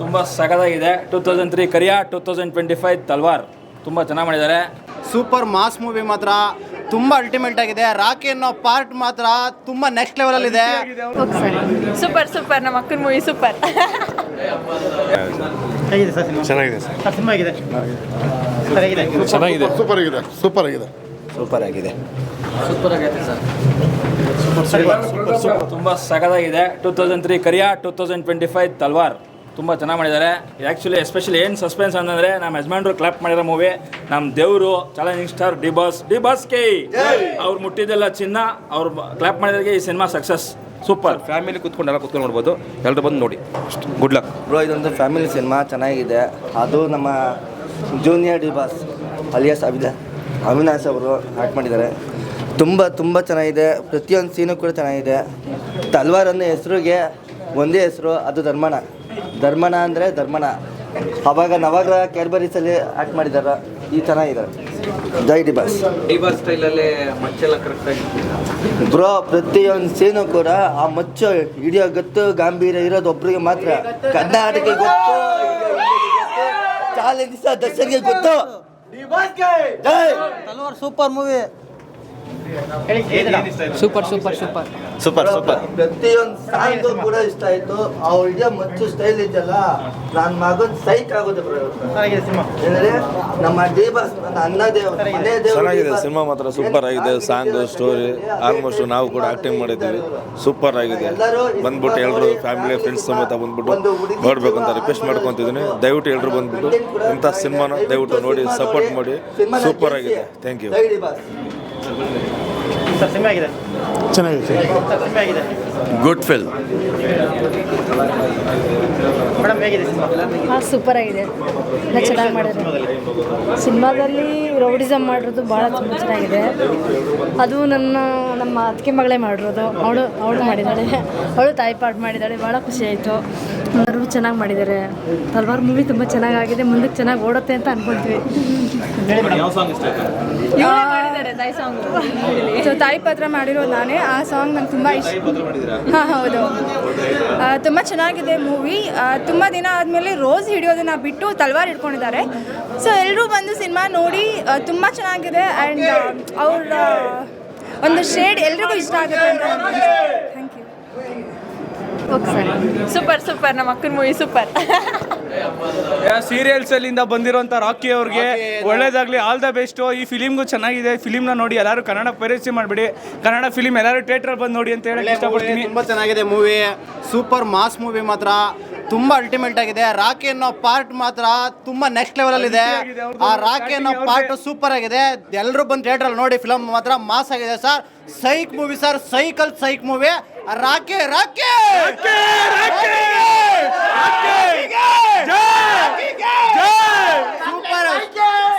ತುಂಬ ಸಗದಾಗಿದೆ. Two thousand three Kariya two thousand twenty five Talwar. ತುಂಬ ಚೆನ್ನಾಗಿ ಮಾಡಿದ್ದಾರೆ. ಸೂಪರ್ ಮಾಸ್ ಮೂವಿ ಮಾತ್ರ ತುಂಬ ಅಲ್ಟಿಮೇಟ್ ಆಗಿದೆ. ರಾಕಿ ಅನ್ನೋ ಪಾರ್ಟ್ ಮಾತ್ರ ತುಂಬ ನೆಕ್ಸ್ಟ್ ಲೆವೆಲಲ್ಲಿ ಇದೆ. ಸೂಪರ್ ಸೂಪರ್ ನಮ್ಮ ಅಕ್ಕನ ಮೂವಿ ಸೂಪರ್ ಸರ್ ಚೆನ್ನಾಗಿದೆ ಸರ್. ಆಗಿದೆ ಸರ್ ಚೆನ್ನಾಗಿದೆ. ಸೂಪರ್? ಆಗಿದೆ. ಸೂಪರ್ ಆಗಿದೆ. ಸೂಪರ್ ಆಗಿದೆ. ತುಂಬ ಸಗದಾಗಿದೆ. Two thousand three Kariya two thousand twenty five Talwar. ತುಂಬ ಚೆನ್ನಾಗಿ ಮಾಡಿದ್ದಾರೆ. ಆ್ಯಕ್ಚುಲಿ ಎಸ್ಪೆಷಲಿ ಏನು ಸಸ್ಪೆನ್ಸ್ ಅಂತಂದರೆ ನಮ್ಮ ಯಜಮಾನ್ರು ಕ್ಲಾಪ್ ಮಾಡಿರೋ ಮೂವಿ ನಮ್ಮ ದೇವರು challenging star D boss D boss K ಅವ್ರು ಮುಟ್ಟಿದ್ದೆಲ್ಲ ಚಿನ್ನ ಅವ್ರು ಕ್ಲಾಪ್ ಮಾಡಿದಾಗೆ ಈ ಸಿನಿಮಾ ಸಕ್ಸಸ್ ಸೂಪರ್ ಫ್ಯಾಮಿಲಿ ಕುತ್ಕೊಂಡು ಎಲ್ಲ ಕುತ್ಕೊಂಡು ನೋಡ್ಬೋದು. ಎಲ್ಲರೂ ಬಂದು ನೋಡಿ. ಗುಡ್ ಲಕ್ ಬ್ರೋ ಇದೊಂದು ಫ್ಯಾಮಿಲಿ ಸಿನಿಮಾ ಚೆನ್ನಾಗಿದೆ. ಅದು ನಮ್ಮ ಜೂನಿಯರ್ ಡಿ ಬಾಸ್ ಅಲಿಯಾಸ್ ಅಭಿದ ಅವಿನಾಶ್ ಅವರು ಆ್ಯಕ್ಟ್ ಮಾಡಿದ್ದಾರೆ. ತುಂಬ ತುಂಬ ಚೆನ್ನಾಗಿದೆ. ಪ್ರತಿಯೊಂದು ಸೀನು ಕೂಡ ಚೆನ್ನಾಗಿದೆ. ತಲ್ವಾರ್ ಅನ್ನೋ ಹೆಸರಿಗೆ ಒಂದೇ ಹೆಸರು ಅದು ಧರ್ಮಣ ಧರ್ಮಣ ಅಂದರೆ ಧರ್ಮನ. ಅವಾಗ ನವಗ್ರಹ ಕ್ಯಾಡ್ಬರೀಸಲ್ಲಿ ಆ್ಯಕ್ಟ್ ಮಾಡಿದಾರ ಈ ಚೆನ್ನಾಗಿದ್ದಾರೆ ಜೈ ಡಿ ಡಿಬಾಸ್ ಡಿಬಾ ಸ್ಟೈಲಲ್ಲಿ ಮಚ್ಚೆಲ್ಲ ಕರೆಕ್ಟಾಗಿ ಬ್ರೋ ಪ್ರತಿಯೊಂದು ಸೀನು ಕೂಡ ಆ ಮಚ್ಚು ಹಿಡಿಯೋ ಗೊತ್ತು ಗಾಂಭೀರ್ಯ ಇರೋದು ಒಬ್ರಿಗೆ ಮಾತ್ರ. ಕರ್ನಾಟಕ ಗೊತ್ತು ಚಾಲೆಂಜ್ ದರ್ಶನ್ಗೆ ಗೊತ್ತು. ಜೈ! Super movie. Super super super. Super super. ಪ್ರತಿಯೊಂದು ಸಾಂಗ್ ಕೂಡ ಇಷ್ಟ ಆಯ್ತು. ಅವಳಿಗೆ ಮಚ್ಚು ಸ್ಟೈಲ್ ಇದೆಯಲ್ಲ ನನ್ನ ಮಗನ್ ಸೈಕ್ ಆಗುತ್ತೆ ಅಂದ್ರೆ ನಮ್ಮ ದೇವಸ್ ನನ್ನ ಅನ್ನ ದೇವ ಮನೆ ಚೆನ್ನಾಗಿದೆ. ಸಿನಿಮಾ ಮಾತ್ರ ಸೂಪರ್ ಆಗಿದೆ. ಸಾಂಗ್ ಸ್ಟೋರಿ ಆಲ್ಮೋಸ್ಟ್ ನಾವು ಕೂಡ ಆಕ್ಟಿಂಗ್ ಮಾಡಿದ್ದೀವಿ. ಸೂಪರ್ ಆಗಿದೆ. ಬಂದ್ಬಿಟ್ಟು ಎಲ್ಲರೂ ಫ್ಯಾಮಿಲಿ ಫ್ರೆಂಡ್ಸ್ ಸಮೇತ ಬಂದ್ಬಿಟ್ಟು ನೋಡ್ಬೇಕು ಅಂತ ರಿಕ್ವೆಸ್ಟ್ ಮಾಡ್ಕೊತಿದೀನಿ ದಯವಿಟ್ಟು ಎಲ್ಲರೂ ಬಂದ್ಬಿಟ್ಟು ಇಂಥ ಸಿನಿಮಾನ ದಯವಿಟ್ಟು ನೋಡಿ ಸಪೋರ್ಟ್ ಮಾಡಿ. ಸೂಪರ್ ಆಗಿದೆ. ಥ್ಯಾಂಕ್ ಯು ಸರ್ ಸಿನಿಮಾ ಹೇಗಿದೆ ಚೆನ್ನಾಗಿದೆ ಸರ್ ಸಿನಿಮಾ ಹೇಗಿದೆ ಗುಡ್ ಫಿಲ್ಮ್ ಮೇಡಮ್ ಹೇಗಿದೆ ಸಿನಿಮಾ ಸೂಪರ್ ಆಗಿದೆ. ಎಲ್ಲ ಚೆನ್ನಾಗಿ ಮಾಡಿದ್ರು ಸಿನಿಮಾದಲ್ಲಿ ರೌಡಿಸಮ್ ಮಾಡಿರೋದು ಭಾಳ ತುಂಬ ಚೆನ್ನಾಗಿದೆ. ಅದು ನನ್ನ ನಮ್ಮ ಅತ್ತಿಗೆ ಮಗಳೇ ಮಾಡಿರೋದು. ಅವಳು ಅವಳು ಮಾಡಿದ್ದಾಳೆ. ಅವಳು ತಾಯಿ ಪಾಠ ಮಾಡಿದ್ದಾಳೆ. ಭಾಳ ಖುಷಿ ಆಯಿತು. ಎಲ್ಲರೂ ಚೆನ್ನಾಗಿ ಮಾಡಿದ್ದಾರೆ. ತಲ್ವಾರ್ ಮೂವಿ ತುಂಬ ಚೆನ್ನಾಗಾಗಿದೆ. ಮುಂದಕ್ಕೆ ಚೆನ್ನಾಗಿ ಓಡುತ್ತೆ ಅಂತ ಸಾಂಗ್ ಸೊ ತಾಯಿ ಪಾತ್ರ ಮಾಡಿರೋದು ನಾನೇ. ಆ ಸಾಂಗ್ ನಂಗೆ ತುಂಬ ಇಷ್ಟ. ಹಾಂ ಹೌದು. ತುಂಬ ಚೆನ್ನಾಗಿದೆ ಮೂವಿ ತುಂಬ ದಿನ ಆದಮೇಲೆ ರೋಸ್ ಹಿಡಿಯೋದನ್ನ ಬಿಟ್ಟು ತಲ್ವಾರ್ ಹಿಡ್ಕೊಂಡಿದ್ದಾರೆ. ಸೊ ಎಲ್ಲರೂ ಬಂದು ಸಿನಿಮಾ ನೋಡಿ ತುಂಬ ಚೆನ್ನಾಗಿದೆ ಆ್ಯಂಡ್ ಅವ್ರ ಒಂದು ಶೇಡ್ ಎಲ್ರಿಗೂ ಇಷ್ಟ ಆಗುತ್ತೆ ಅಂತ ಥ್ಯಾಂಕ್ ಯು ಸೂಪರ್ ಸೂಪರ್ ನಮ್ಮ ಅಕ್ಕನ ಮೂವಿ ಸೂಪರ್ ಸೀರಿಯಲ್ಸ್ ಅಲ್ಲಿಂದ ಬಂದಿರುವಂತ ರಾಕಿ ಅವ್ರಿಗೆ ಒಳ್ಳೇದಾಗ್ಲಿ ಆಲ್ ದ ಬೆಸ್ಟ್ ಈ ಫಿಲಿಮ್ಗೂ ಚೆನ್ನಾಗಿದೆ. ಫಿಲಿಮ್ನ ನೋಡಿ ಎಲ್ಲರೂ ಕನ್ನಡ ಪೈರಸಿ ಮಾಡಿಬಿಡಿ. ಕನ್ನಡ ಫಿಲಿಮ್ ಎಲ್ಲರೂ ಥಿಯೇಟರ್ ಬಂದು ನೋಡಿ ಅಂತ ಹೇಳಿ ಇಷ್ಟಪಡ್ತೀನಿ. ತುಂಬಾ ಚೆನ್ನಾಗಿದೆ ಮೂವಿ ಸೂಪರ್ ಮಾಸ್ ಮೂವಿ ಮಾತ್ರ. ತುಂಬ ಅಲ್ಟಿಮೇಟ್ ಆಗಿದೆ. ರಾಕಿ ಅನ್ನೋ ಪಾರ್ಟ್ ಮಾತ್ರ ತುಂಬ ನೆಕ್ಸ್ಟ್ ಲೆವೆಲಲ್ಲಿ ಇದೆ. ಆ ರಾಕಿ ಅನ್ನೋ ಪಾರ್ಟ್ ಸೂಪರ್ ಆಗಿದೆ. ಎಲ್ಲರೂ ಬಂದು ಥಿಯೇಟ್ರಲ್ಲಿ ನೋಡಿ ಫಿಲಮ್ ಮಾತ್ರ ಮಾಸ್ ಆಗಿದೆ sir psych movie sir cycle psych movie Rocky Rocky super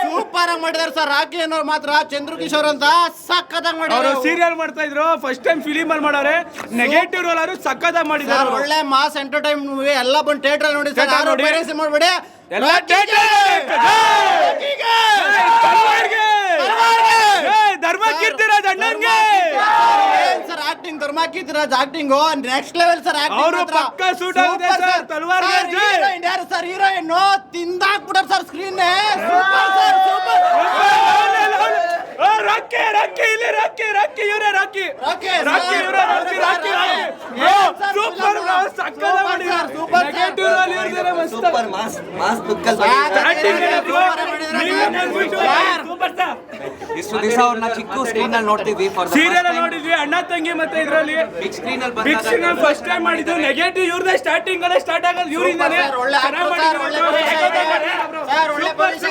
super ಆಗಿ ಮಾಡಿದಾರೆ ಸರ್. ರಾಕಿ ಅನ್ನೋ ಮಾತ್ರ. ಚಂದ್ರಕಿಶೋರ್ ಅಂತ ಸಖತ್ತಾಗಿ ಅವರು ಸೀರಿಯಲ್ ಮಾಡ್ತಾ ಇದ್ರು. ಫಸ್ಟ್ ಟೈಮ್ ಫಿಲಿಮ್ ಅಲ್ಲಿ ಮಾಡೋರೆ. ನೆಗೆಟಿವ್ ರೋಲ್ ಅವರು ಸಕ್ಕತ್ತಾಗಿ ಸರ್ ಮಾಡಿದ್ದಾರೆ ಅವ್ರು. ಒಳ್ಳೆ ಮಾಸ್ ಎಂಟರ್ಟೈನ್ ಮೂವಿ ಎಲ್ಲ ಬಂದು ಥಿಯೇಟರ್ ಅಲ್ಲಿ ನೋಡಿ ಸರ್. Theatre ಯಾರು ನೋಡಿ. ಬೇರೆಸಿ ಮಾಡಬೇಡಿ ಎಲ್ಲ theatre ತಲ್ವಾರ್ಗೆ! ಏ, ಧರ್ಮ ಕೀರ್ತಿರಾಜ್ ಅಣ್ಣನ್ಗೆ! ಸರ್ ಆಕ್ಟಿಂಗ್ ಧರ್ಮಾಕಿತ್ ಆಕ್ಟಿಂಗ್ ನೆಕ್ಸ್ಟ್ ಲೆವೆಲ್ ಸರ್ ಅವ್ರು ಪಕ್ಕ suit ಆಗಿದೆ ಸರ್, ತಲ್ವಾರ್ಗೆ ಜೈ. ಯಾರು sir heroine ತಿಂದಾಕ್ಬಿಟ್ಟಾರ sir screen super sir super Rocky Rocky ಇಲ್ಲಿ ರಾಕಿ ರಾಕಿ ಇವರೇ ರಾಕಿ. ರಾಕಿ, ಸರ್, ಇವರೇ Rocky Rocky Rocky super mass ಸಕ್ಕತ್ತಾಗಿ ಮಾಡಿದ್ದಾರೆ. ಸೂಪರ್, ಸೂಪರ್, ನೆಗೆಟಿವ್ ಅಲ್ಲಿ ಇರ್ತಾರೆ ಮಸ್ತ್. Super mass mass. ಬಂದ್ಬಿಟ್ಟು ಸೂಪರ್ ಸ್ಟಾರ್ ಇಷ್ಟು ದಿವಸ ಅವ್ರನ್ನ ಚಿಕ್ಕ ಸ್ಕ್ರೀನ್ ಅಲ್ಲಿ ನೋಡ್ತಿದ್ವಿ ಸೀರಿಯಲ್ ನೋಡಿದ್ವಿ ಅಣ್ಣ ತಂಗಿ ಮತ್ತೆ ಇದರಲ್ಲಿ. ಬಿಗ್ ಸ್ಕ್ರೀನ್ ಅಲ್ಲಿ ಬಿಗ್ ಸಿಂಗಲ್ ಫಸ್ಟ್ ಟೈಮ್ ಮಾಡಿದ್ದು ನೆಗೆಟಿವ್ ಇವ್ರದೇ ಸ್ಟಾರ್ಟಿಂಗ್ ಅಲ್ಲೇ ಸ್ಟಾರ್ಟ್ ಆಗೋದು ಇವರಿಂದಾನೆ ಸರ್ ಒಳ್ಳೆ ಸರ್ ಒಳ್ಳೆ ಭವಿಷ್ಯ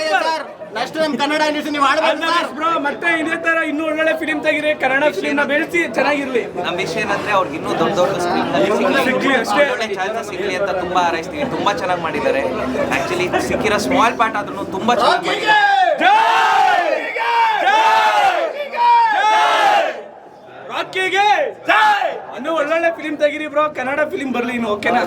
ಕನ್ನಡ ಇಂಡಸ್ಟ್ರಿ ನೀವು ಆಡ್ಬೇಕು ಬ್ರೋ ಮತ್ತೆ ಇದೇ ತರ ಇನ್ನೂ ಒಳ್ಳೊಳ್ಳೆ ಫಿಲಿಂ ತೆಗಿರಿ. ಕನ್ನಡ ಫಿಲಿಂ ನ ಬೆಳೆಸಿ ಚೆನ್ನಾಗಿರ್ಲಿ. ನಮ್ಮ ವಿಷಯ ಏನಂದ್ರೆ ಅವ್ರಿಗೆ ಇನ್ನೂ ದೊಡ್ಡ ದೊಡ್ಡ ಸ್ಕ್ರೀನ್ನಲ್ಲಿ ಸಿಗ್ಲಿ. ಸಿಗ್ಲಿ ಅಷ್ಟೇ. ಒಳ್ಳೆ ಚಾನ್ಸಸ್ ಸಿಗ್ಲಿ ಅಂತ ತುಂಬಾ ಹಾರೈಸ್ತೀವಿ. ತುಂಬಾ ಚೆನ್ನಾಗಿ ಮಾಡಿದ್ದಾರೆ. ಆಕ್ಚುಲಿ ಸಿಕ್ಕಿರೋ ಸ್ಮಾಲ್ ಪಾರ್ಟ್ ಆದ್ರೂ ತುಂಬಾ ಚೆನ್ನಾಗಿ ಮಾಡಿದ್ದಾರೆ. ರಾಕಿಗೆ ಇನ್ನೂ ಒಳ್ಳೊಳ್ಳೆ ಫಿಲಿಂ ತೆಗಿರಿ ಬ್ರೋ ಕನ್ನಡ ಫಿಲಿಂ ಬರ್ಲಿ ಇನ್ನು ಓಕೆನಾ